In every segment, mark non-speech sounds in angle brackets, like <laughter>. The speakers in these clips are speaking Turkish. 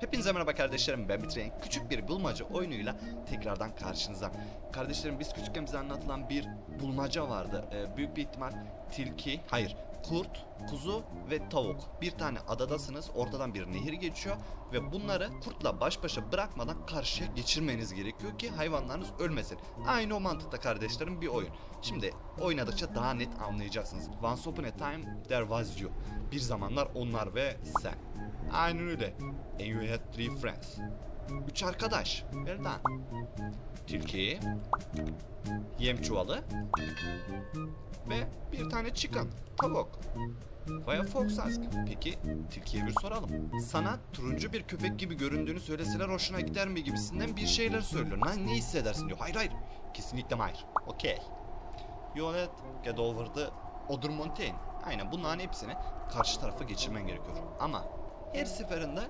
Hepinize merhaba kardeşlerim ben Bitreyen. Küçük bir bulmaca oyunuyla tekrardan karşınıza. Kardeşlerim biz küçükken bize anlatılan bir bulmaca vardı. Ee, büyük bir ihtimal tilki, hayır kurt, kuzu ve tavuk. Bir tane adadasınız ortadan bir nehir geçiyor ve bunları kurtla baş başa bırakmadan karşıya geçirmeniz gerekiyor ki hayvanlarınız ölmesin. Aynı o mantıkta kardeşlerim bir oyun. Şimdi oynadıkça daha net anlayacaksınız. Once upon a time there was you. Bir zamanlar onlar ve sen. Aynen öyle. And you had three friends. Üç arkadaş. Done. Tilki. Yem çuvalı. Ve bir tane chicken. Tavuk. Vaya Fox ask. Peki tilkiye bir soralım. Sana turuncu bir köpek gibi göründüğünü söyleseler hoşuna gider mi gibisinden bir şeyler söylüyor. Lan ne hissedersin diyor. Hayır hayır. Kesinlikle hayır. Okey. You let get over the other mountain. Aynen bunların hepsini karşı tarafa geçirmen gerekiyor. Ama her seferinde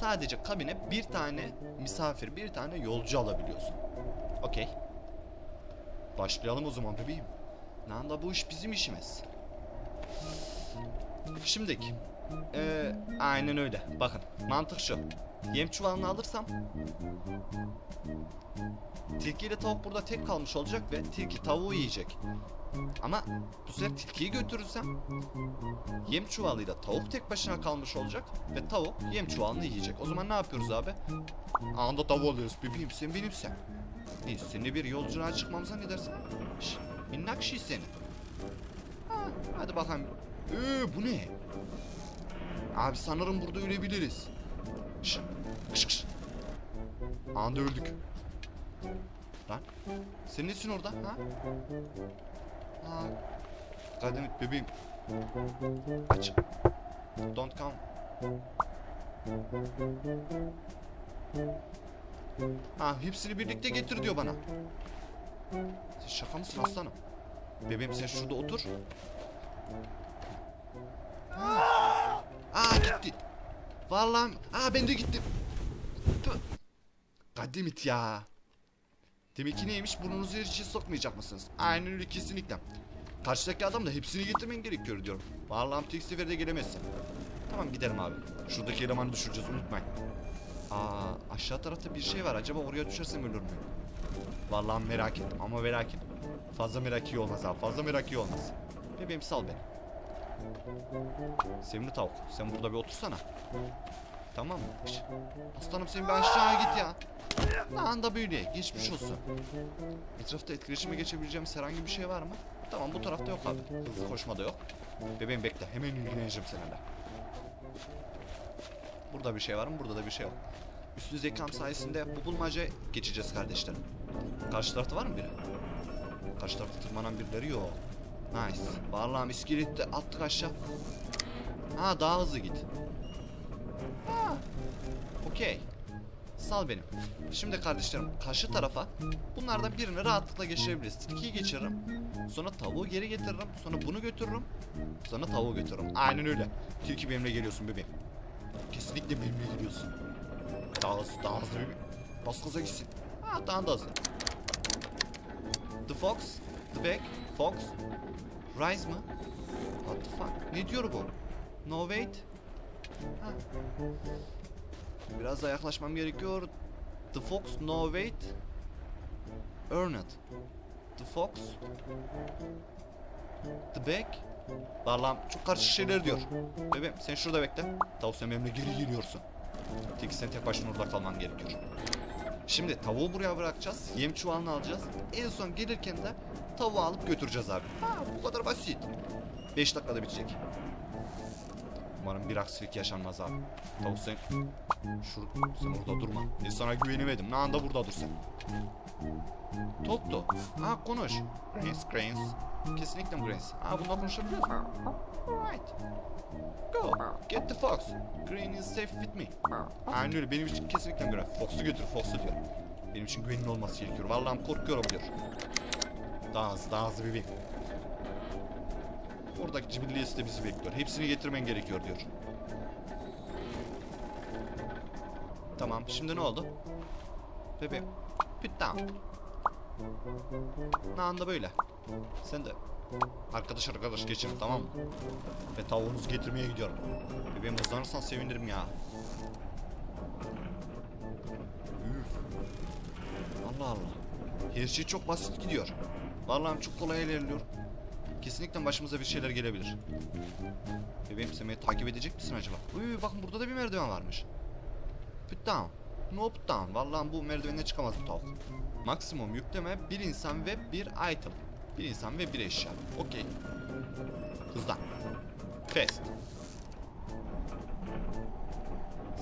sadece kabine bir tane misafir, bir tane yolcu alabiliyorsun. Okey. Başlayalım o zaman bebeğim. Lan da bu iş bizim işimiz. Şimdiki. Ee, aynen öyle. Bakın mantık şu. Yem çuvalını alırsam Tilki ile tavuk burada tek kalmış olacak ve tilki tavuğu yiyecek. Ama bu sefer tilkiyi götürürsem yem çuvalıyla tavuk tek başına kalmış olacak ve tavuk yem çuvalını yiyecek. O zaman ne yapıyoruz abi? Anda tavuğu alıyoruz. Bebeğim sen benim sen. İyi seninle bir yolculuğa çıkmamıza ne dersin? Şş, minnak şey seni. Ha, hadi bakalım. Ee, bu ne? Abi sanırım burada ölebiliriz. Şş, kış. Anda öldük. Lan sen nesin orada ha? Ha. Kadın et bebeğim. Aç. Don't come. Ha hepsini birlikte getir diyor bana. Sen şaka mısın aslanım? Bebeğim sen şurada otur. Ha. Aa gitti. Vallahi aa ben de gittim. Kadimit ya. Demek ki neymiş burnunuzu içine sokmayacak mısınız? Aynen öyle kesinlikle. Karşıdaki adam da hepsini getirmen gerekiyor diyorum. Vallahi tek seferde gelemezsin. Tamam gidelim abi. Şuradaki elemanı düşüreceğiz unutmayın. Aa aşağı tarafta bir şey var. Acaba oraya düşersem ölür müyüm? Vallahi merak ettim ama merak ettim. Fazla merak iyi olmaz abi. Fazla merak iyi olmaz. Bebeğim sal beni. Sevimli tavuk. Sen burada bir otursana. Tamam mı? Aslanım sen bir aşağı git ya. Anda böyle. Geçmiş olsun. Etrafta etkileşime geçebileceğim herhangi bir şey var mı? Tamam bu tarafta yok abi. Hızlı koşma da yok. Bebeğim bekle. Hemen ilgileneceğim seninle. Burada bir şey var mı? Burada da bir şey yok. Üstün zekam sayesinde bu bulmaca geçeceğiz kardeşlerim. Karşı tarafta var mı biri? Karşı tarafta tırmanan birileri yok. Nice. Vallahi iskelette attık aşağı. Ha daha hızlı git. Ha. Okey. Sal benim. Şimdi kardeşlerim karşı tarafa bunlardan birini rahatlıkla geçirebiliriz. Tilkiyi geçiririm. Sonra tavuğu geri getiririm. Sonra bunu götürürüm. Sonra tavuğu götürürüm. Aynen öyle. Tilki benimle geliyorsun bebeğim. Kesinlikle benimle geliyorsun. Daha hızlı daha hızlı. Bas gaza gitsin. Ha daha da hızlı. The Fox. The Back. Fox. Rise mı? What the fuck? Ne diyor bu? No wait. Ha. Biraz daha yaklaşmam gerekiyor. The Fox, no wait. Earn. The Fox. The Back. Vallahi çok karışık şeyler diyor. Bebeğim sen şurada bekle. Tavuk sen benimle geri geliyorsun. Tilki sen tek başına orada kalman gerekiyor. Şimdi tavuğu buraya bırakacağız. Yem çuvalını alacağız. En son gelirken de tavuğu alıp götüreceğiz abi. Ha, bu kadar basit. 5 dakikada bitecek. Umarım bir aksilik yaşanmaz abi. Tavuk sen... Şur... Sen orada durma. Ben sana güvenemedim. Ne anda burada dur sen. Ha konuş. Grains, Grains. Kesinlikle Grains. Ha bununla konuşabiliyor musun? Alright. Go. Get the fox. Green is safe with me. Aynen öyle. Benim için kesinlikle Green. Fox'u götür, Fox'u diyor. Benim için güvenli olması gerekiyor. Vallahi korkuyorum diyor. Daha hızlı, daha hızlı bebeğim. Oradaki cibilliyesi de bizi bekliyor. Hepsini getirmen gerekiyor diyor. Tamam. Şimdi ne oldu? Bebeğim. Püttan. Nanda böyle. Sen de arkadaş arkadaş geçin tamam mı? Ve tavuğunuzu getirmeye gidiyorum. Bebeğim hızlanırsan sevinirim ya. Üf. Allah Allah. Her şey çok basit gidiyor. Vallahi çok kolay ilerliyor. Kesinlikle başımıza bir şeyler gelebilir. Bebeğim sen beni takip edecek misin acaba? Uy bakın burada da bir merdiven varmış. Put down. No put down. Vallahi bu merdivenle çıkamaz bu tavuk. Maksimum yükleme bir insan ve bir item. Bir insan ve bir eşya. Okey. Hızlan. Fast.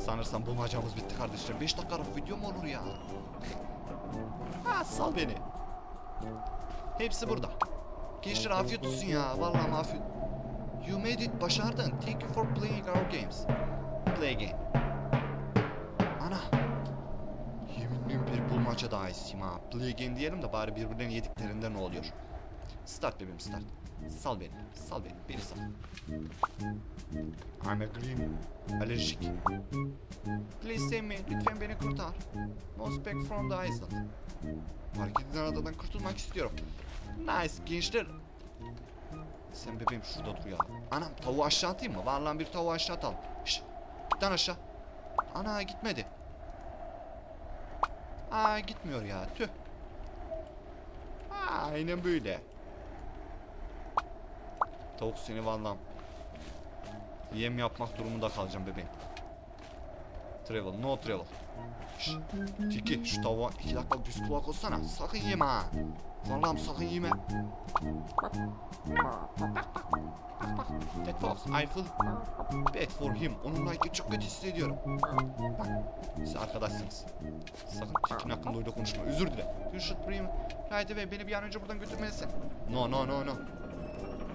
Sanırsam bulmacamız bitti kardeşlerim. 5 dakikalık video mu olur ya? <laughs> ha sal beni. Hepsi burada. Gençler afiyet olsun ya. Vallahi afiyet. You made it. Başardın. Thank you for playing our games. Play game. Ana. Yeminli bir bulmaca daha isteyeyim ha. Play game diyelim de bari birbirlerini yediklerinde ne oluyor? Start bebeğim start. Sal beni. Sal beni. Beni sal. I'm a green. Alerjik. Please save me. Lütfen beni kurtar. Most back from the island. Fark edilen adadan kurtulmak istiyorum. Nice gençler. Sen bebeğim şurada dur ya. Anam tavuğu aşağı atayım mı? Vallahi bir tavuğu aşağı atalım. Şşş. Git lan aşağı. Ana gitmedi. Aa gitmiyor ya. Tüh. Aa, Aynen böyle. Tavuk seni vallahi yem yapmak durumunda kalacağım bebeğim. Travel, no travel. Şşş, Tiki şu tavuğa iki dakika düz kulak olsana. Sakın yeme ha. Vallahi sakın yeme. That fox, I feel bad for him. Onunla ilgili çok kötü hissediyorum. Bak, siz arkadaşsınız. Sakın Tiki'nin hakkında öyle konuşma. Özür dile. You should bring right away. Beni bir an önce buradan götürmelisin. No, no, no, no.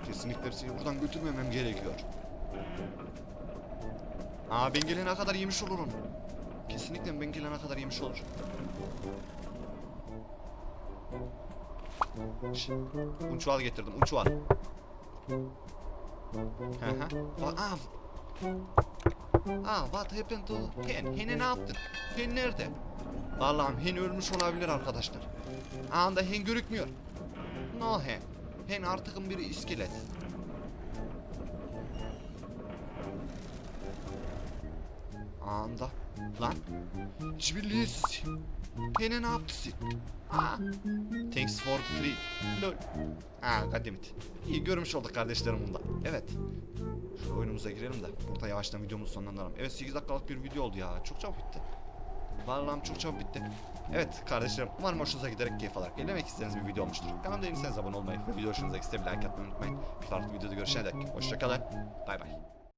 Kesinlikle seni buradan götürmemem gerekiyor. Aa ben gelene kadar yemiş olurum. Kesinlikle ben gelene kadar yemiş olur. Şş, Un çuval getirdim, un çuval. Aa, Aa, what happened to Hen? Hen'e ne yaptın? Hen nerede? Vallahi Hen ölmüş olabilir arkadaşlar. Anda Hen görükmüyor. No Hen. Hen artık bir iskelet. Anda. Lan. Cibilliyiz. Gene ne yaptı sen? Aa. Thanks for the treat. Lol. Ha goddammit. İyi görmüş olduk kardeşlerim bunda. Evet. Şu oyunumuza girelim de. Burada yavaştan videomuzu sonlandıralım. Evet 8 dakikalık bir video oldu ya. Çok çabuk bitti. Vallahi çok çabuk bitti. Evet kardeşlerim umarım hoşunuza giderek keyif alarak izlemek istediğiniz bir video olmuştur. Kanalıma değilseniz abone olmayı ve video hoşunuza gitse bir like atmayı unutmayın. Bir farklı videoda görüşene dek. Hoşçakalın. Bay bay.